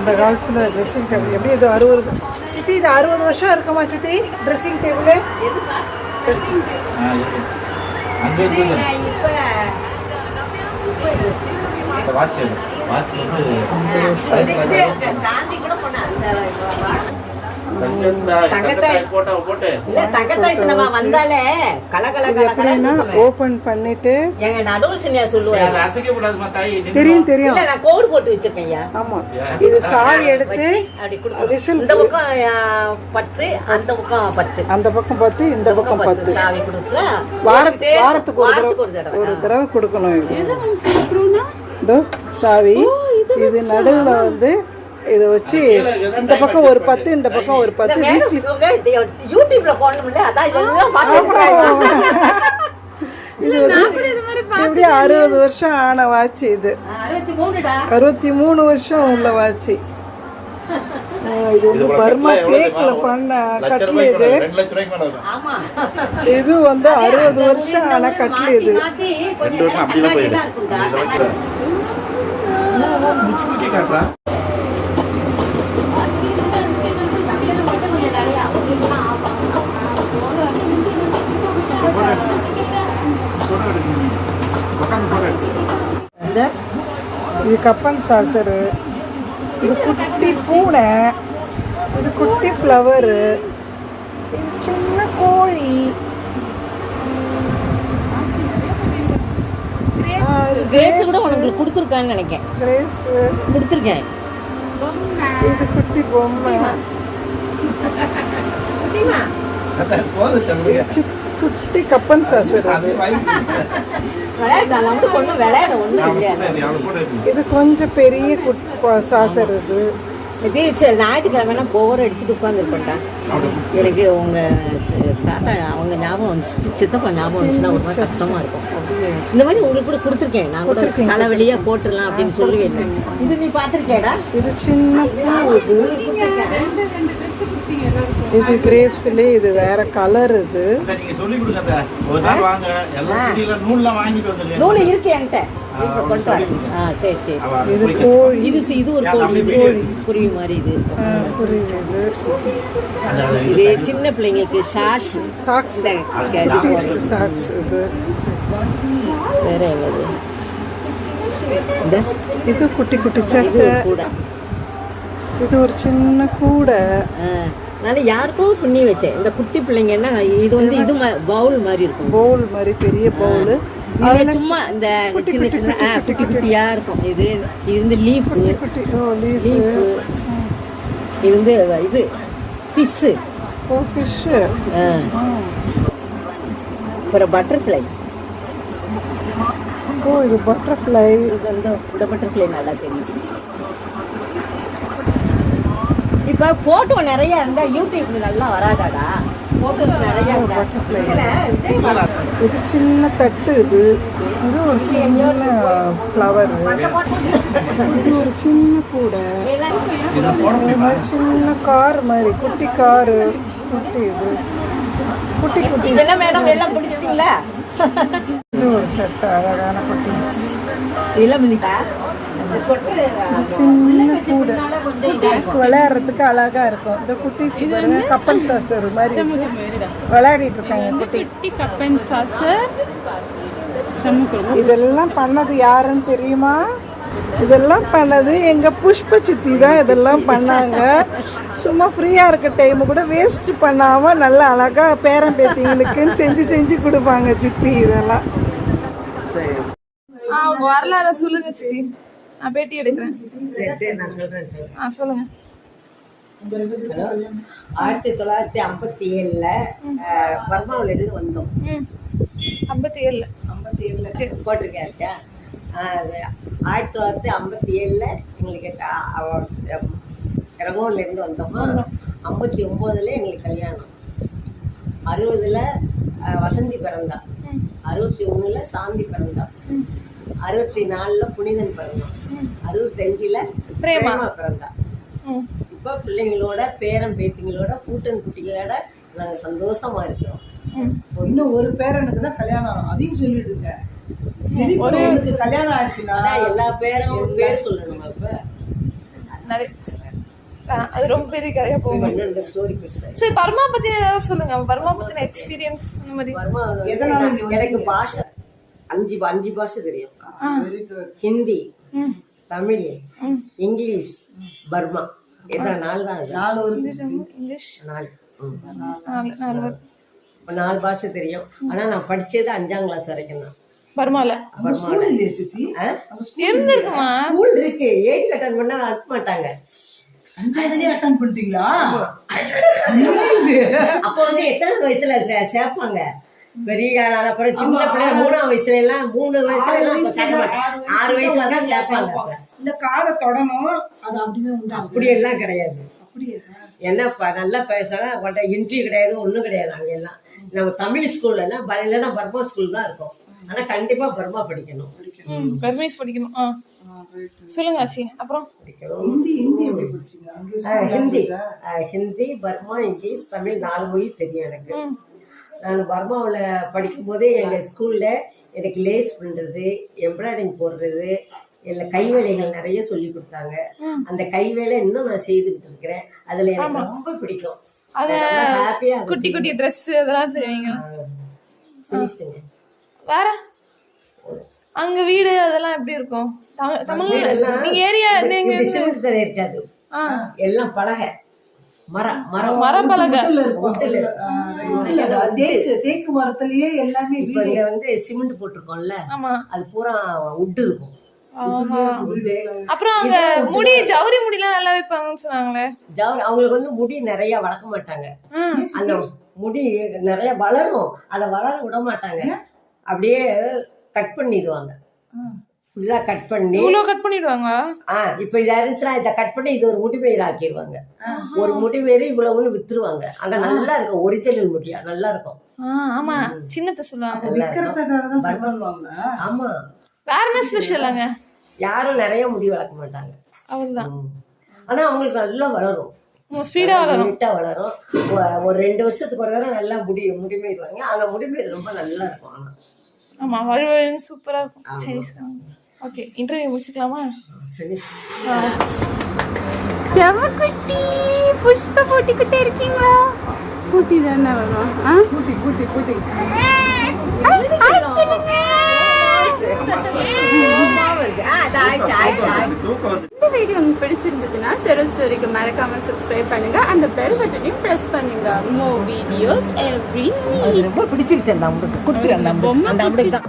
அந்த காலத்தில் dressing table எப்படி இது அறுபது சித்தி இது அறுபது வருஷம் இருக்குமா சித்தி ட்ரெஸ்ஸிங் டேபிள் வாட்ச். வாட்ச் வந்து சாந்தி கூட போனேன் அந்த தங்கத்தாய், சினிமா வந்தாலே கல கல இது கல எப்படின்னா கலன்னு ஓப்பன் பண்ணிட்டு எங்க நடுவு சின்ன அதை சொல்லுவாங்க. தெரியும் தெரியும். இல்ல நான் கோடு போட்டு வச்சிருக்கேன் ஆமா. இது சாவி எடுத்து விசில் இந்த பக்கம் ஆ, பத்து அந்த பக்கம் பத்து. அந்த பக்கம் பத்து இந்த பக்கம் பத்து. சாவி கொடுத்து வாரத்து வாரத்துக்கு ஒரு வாரத்துக்கு ஒரு தடவை. தடவை ஒரு தடவை கொடுக்கணும் இது. இதோ சாவி. இது நடுவுல வந்து இதை வச்சு இந்த பக்கம் ஒரு பத்து இந்த பக்கம் ஒரு பத்து. யூடியூப்ல போடணும்ல இது எப்படி அறுபது வருஷம் ஆன வாட்ச் இது. அறுபத்தி மூணு வருஷம் உள்ள வாட்ச். இது வந்து பர்மா கேக்ல பண்ண கட்லு இது. இது வந்து அறுபது வருஷம் ஆன கட்லு இது. ரெண்டு வருஷம் இதை கப்பன் சாசரு இது குட்டி பூனை இது குட்டி ஃப்ளவரு இது சின்ன கோழி. கிரேப்ஸ் கூட உனக்கு கொடுத்துருக்கான்னு நினைக்கிறேன் கிரேப்ஸ் கொடுத்துருக்கேன். இது குட்டி பொம்மை. போதும் குட்டி கப்பன் வைக்கணும். இது கொஞ்சம் பெரிய குட் சாசர் இது. சரி ஞாயிற்றுக்கிழமைனா போர் அடிச்சுட்டு உட்காந்துருப்பேன்டா எனக்கு உங்க சி- தாத்தா அவங்க ஞாபகம் வந்துச்சு. சித்தி- சித்தப்பா ஞாபகம் வந்துச்சுன்னா ஒரு மாதிரி கஷ்டமா இருக்கும். இந்த மாதிரி உங்களுக்கு கூட கொடுத்துருக்கேன். நான் கூட தலைவலியா போட்டுடலாம் அப்படின்னு சொல்லுவேன் இது நீ பார்த்துருக்கியாடா? இது சின்ன இது கிரேப்ஸ்லேயே இது வேற கலர் இது. நூல் இருக்கு என்கிட்ட. கொண்டு ஆ சரி சரி. இது கோழி. இது சி- இது ஒரு கோழி. குருவி மாதிரி இது. இது. சின்ன பிள்ளைங்களுக்கு ஷாஷ் சாக்ஸ் சாக்ஸ் இது வேற என்னது? இது குட்டி குட்டி சட்டை. இது ஒரு சின்ன கூடை. நான் யாருக்கோ பண்ணி வச்சேன். இந்த குட்டி பிள்ளைங்கன்னா இது வந்து இது பவுல் மாதிரி இருக்கும். பவுல் மாதிரி பெரிய பவுல் இதுல சும்மா இந்த சின்ன சின்ன குட்டி குட்டியா இருக்கும். இது இது வந்து லீஃப் லீஃப் இது வந்து இது ஃபிஷ்ஷு ஓ ஃபிஷ்ஷு அப்புறம் பட்டர்ஃப்ளை ஓ இது பட்டர்ஃப்ளை இது வந்து இந்த பட்டர்ஃப்ளை நல்லா தெரியும். இப்போ ஃபோட்டோ நிறைய இருந்தா யூடியூப்ல நல்லா வராதாடா. ஃபோட்டோஸ் நிறைய இதே சின்ன தட்டு இது. இது ஒரு சின்ன ஃப்ளவர் இது ஒரு சின்ன கூடை. சின்ன கார் மாதிரி குட்டி காரு குட்டி இது. குட்டி குட்டி. இதெல்லாம் மேடம் எல்லாம் பிடிச்சிட்டீங்களா? இது ஒரு சட்டை அழகான குட்டி இதெல்லாம் பண்ணிட்டா சின்ன கூடை. குட்டீஸ்க்கு விளையாடுறதுக்கு அழகா இருக்கும். இந்த குட்டீஸ் பாருங்க கப்பல் சாசர் மாதிரி விளையாடிட்டு இருக்காங்க குட்டி. குட்டி கப்பன் சாசர் இதெல்லாம் பண்ணது யாருன்னு தெரியுமா? இதெல்லாம் பண்ணது எங்க புஷ்ப சித்தி தான் இதெல்லாம் பண்ணாங்க. சும்மா ஃப்ரீயா இருக்க டைம் கூட வேஸ்ட் பண்ணாம நல்லா அழகா பேரன் பேத்திங்களுக்குன்னு செஞ்சு செஞ்சு கொடுப்பாங்க சித்தி இதெல்லாம். வரலாறு சொல்லுங்க சித்தி. நான் பேட்டி எடுக்கிறேன். சரி சரி நான் சொல்றேன் சொல்றேன். ஆ சொல்லுங்க. ஆயிரத்தி தொள்ளாயிரத்தி ஐம்பத்தி ஏழுல பர்மாவில இருந்து வந்தோம். ஐம்பத்தி ஏழுல ஐம்பத்தி ஏழுல போட்டிருக்கேன் இருக்கா ஆயிரத்தி தொள்ளாயிரத்தி ஐம்பத்தி ஏழுல எங்களுக்கு ரங்கூன்ல இருந்து வந்தோமா. ஐம்பத்தி ஒம்போதுல எங்களுக்கு கல்யாணம். அறுபதுல வசந்தி பிறந்தா. அறுபத்தி ஒண்ணுல சாந்தி பிறந்தா. அறுபத்தி நாலுல புனிதன் பிறந்தான். அறுபத்தஞ்சுல பிரேமா. பிரேமா பிறந்தா இப்போ பிள்ளைங்களோட பேரன் பேத்திங்களோட கூட்டன் குட்டிகளோட நாங்க சந்தோஷமா இருக்கிறோம். இன்னும் ஒரு பேரனுக்கு தான் கல்யாணம் அதையும் சொல்லிட்டு இருக்க. திருப்பி கல்யாணம் ஆச்சுன்னா எல்லா பேரும் பேர் சொல்லணுமா ஆ, அது ரொம்ப பெரிய கதையா போகும் ஸ்டோரி பெருசா சரி பர்மா பத்தி ஏதாவது சொல்லுங்க. பர்மா பத்தின எக்ஸ்பீரியன்ஸ் இந்த மாதிரி. வருமா எனக்கு பாஷை அஞ்சு அஞ்சு பாஷை தெரியும். ஹிந்தி. Tamil English Burma. இதான் நாலு தான் நாலு. நாலு. நாலு வரும். இப்ப நாலு பாஷை தெரியும். ஆனா நான் படிச்சது அஞ்சாம் கிளாஸ் வரைக்கும் தான். பர்மால? இருந்திருக்குமா? ஸ்கூல் இருக்கு. ஏஜ் அட்டன் பண்ணா அனுப்ப மாட்டாங்க. அட்டன் பண்ணிட்டீங்களா? அப்ப வந்து எத்தனை வயசுல சேர்ப்பாங்க? பெரிய ஆளான அப்புறம் சின்ன பிள்ளை மூணாம் வயசுல எல்லாம் மூணு வயசுல எல்லாம். ஆறு வயசுல தான் சேர்ப்பாங்க. இந்த காலை தொடணும் அது அப்படியே உண்டாகும் அப்படி எல்லாம் கிடையாது. அப்படியே என்ன ப- நல்லா பேசலாம் அவங்கள்ட்ட இன்ட்ரி கிடையாது ஒண்ணும் கிடையாது அங்க எல்லாம் நம்ம தமிழ் ஸ்கூல்ல எல்லாம் இல்லைன்னா பர்மா ஸ்கூல் தான் இருக்கும். ஆனா கண்டிப்பா பர்மா படிக்கணும். பர்மீஸ் படிக்கணும். சொல்லுங்க ஆச்சி. அப்புறம்? ஹிந்தி ஹிந்தி ஹிந்தி. பர்மா இங்கிலீஷ் தமிழ் நாலு மொழி தெரியும் எனக்கு. நான் பர்மாவில் படிக்கும் போதே எங்கள் ஸ்கூலில் எனக்கு லேஸ் பண்ணுறது எம்ப்ராய்டிங் போடுறது இல்லை கைவேலைகள் நிறைய சொல்லி கொடுத்தாங்க. அந்த கைவேலை இன்னும் நான் செய்துக்கிட்டு இருக்கிறேன். அதில் எனக்கு ரொம்ப பிடிக்கும். ஹாப்பியாக குட்டி குட்டி ட்ரெஸ் அதெல்லாம் செய்வீங்க. வேற? அங்க வீடு அதெல்லாம் எப்படி இருக்கும்? தமிழ் நீங்க ஏரியா நீங்க இருக்காது. எல்லாம் பலகை. தேக்கு தேக்கு மரத்திலேயே எல்லாமே இப்போ இங்க வந்து சிமெண்ட் போட்டிருக்கோம்ல அது பூரா உட்டு இருக்கும். அப்புறம் அங்க முடி ஜவுரி முடிலாம் நல்லா வைப்பாங்கன்னு சொன்னாங்களே. ஜவுரி அவங்களுக்கு வந்து முடி நிறைய வளர்க்க மாட்டாங்க. அந்த முடி நிறைய வளரும். அதை வளர விட மாட்டாங்க. அப்படியே கட் பண்ணிடுவாங்க. ஃபுல்லா கட் பண்ணி இவ்வளவு கட் பண்ணிடுவாங்க ஆ இப்போ இது இருந்துச்சுன்னா இதை கட் பண்ணி இது ஒரு முடிமயிர் ஆக்கிடுவாங்க ஒரு முடிமயிர் இவ்வளவுன்னு வித்துருவாங்க. அங்க நல்லா இருக்கும் ஒரிஜினல் முடியா நல்லா இருக்கும். ஆமா. சின்னத்தை சொல்லுவாங்க. நல்லா இருக்கும். விற்கிறதுக்காக தான் பண்ணுவாங்க ஆமா. வேற என்ன ஸ்பெஷல் அங்க? யாரும் நிறைய முடி வளர்க்க மாட்டாங்க. அவ்வளவுதான். ஆனா அவங்களுக்கு நல்லா வளரும். ஸ்பீடா வளரும். நீட்டா வளரும். ஒரு ரெண்டு வருஷத்துக்கு ஒரு தடவை நல்லா முடி முடிமயிடுவாங்க அங்க முடிமயிர் ரொம்ப நல்லா இருக்கும். ஆனா ஆமா வழுவழுன்னு சூப்பரா இருக்கும். சரி ஓகே இன்டர்வியூ முடிச்சுக்கலாமா? finish. செவக்குட்டி புஷ்ப போட்டிக்கிட்டே இருக்கீங்களா? கூட்டி தானே வரும். ஆ? கூட்டி கூட்டி கூட்டி ஆ, அது ஆயிடுச்சு, ஆயிடுச்சு, ஆயிடுச்சு. தூக்கம் வந்து இந்த வீடியோ உங்களுக்கு பிடிச்சிருந்ததுன்னா செரோ ஸ்டோரிக்கு மறக்காம சப்ஸ்கிரைப் பண்ணுங்க. அந்த பெல் பட்டனையும் பிரஸ் பண்ணுங்க. மோ வீடியோஸ் எவ்ரி ரொம்ப பிடிச்சிருச்சு அந்த அம்புக்கு. கொடுத்துரு அந்த அம்புக்கு. தான்.